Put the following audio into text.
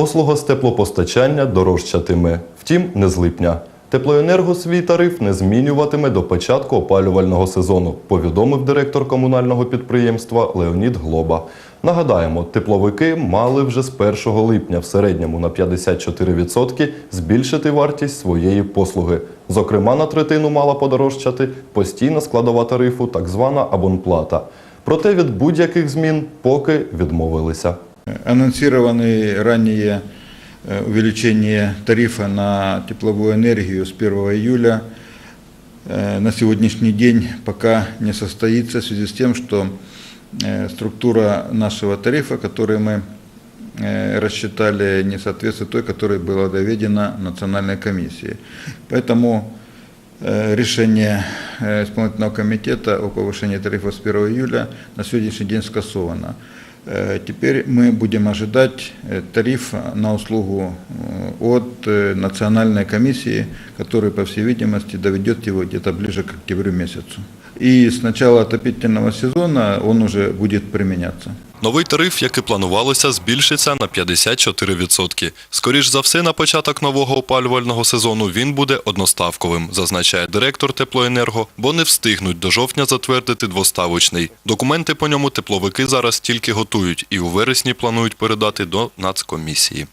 Послуга з теплопостачання дорожчатиме, втім, не з липня. Теплоенерго свій тариф не змінюватиме до початку опалювального сезону, повідомив директор комунального підприємства Леонід Глоба. Нагадаємо, тепловики мали вже з 1 липня в середньому на 54% збільшити вартість своєї послуги. Зокрема, на третину мала подорожчати постійна складова тарифу, так звана абонплата. Проте від будь-яких змін поки відмовилися. Анонсированы ранее э, увеличение тарифа на тепловую энергию с 1 июля э, на сегодняшний день пока не состоится в связи с тем, что э, структура нашего тарифа, который мы рассчитали, не соответствует той, которая была доведена Национальной комиссией. Поэтому решение исполнительного комитета о повышении тарифа с 1 июля на сегодняшний день скасовано. Э, Теперь мы будем ожидать э, тариф на услугу э, от э, национальной комиссии, который, по всей видимости, доведет его где-то ближе к октябрю месяцу. И с начала отопительного сезона он уже будет применяться. Новий тариф, як і планувалося, збільшиться на 54%. Скоріш за все, на початок нового опалювального сезону він буде одноставковим, зазначає директор теплоенерго, бо не встигнуть до жовтня затвердити двоставочний. Документи по ньому тепловики зараз тільки готують і у вересні планують передати до нацкомісії.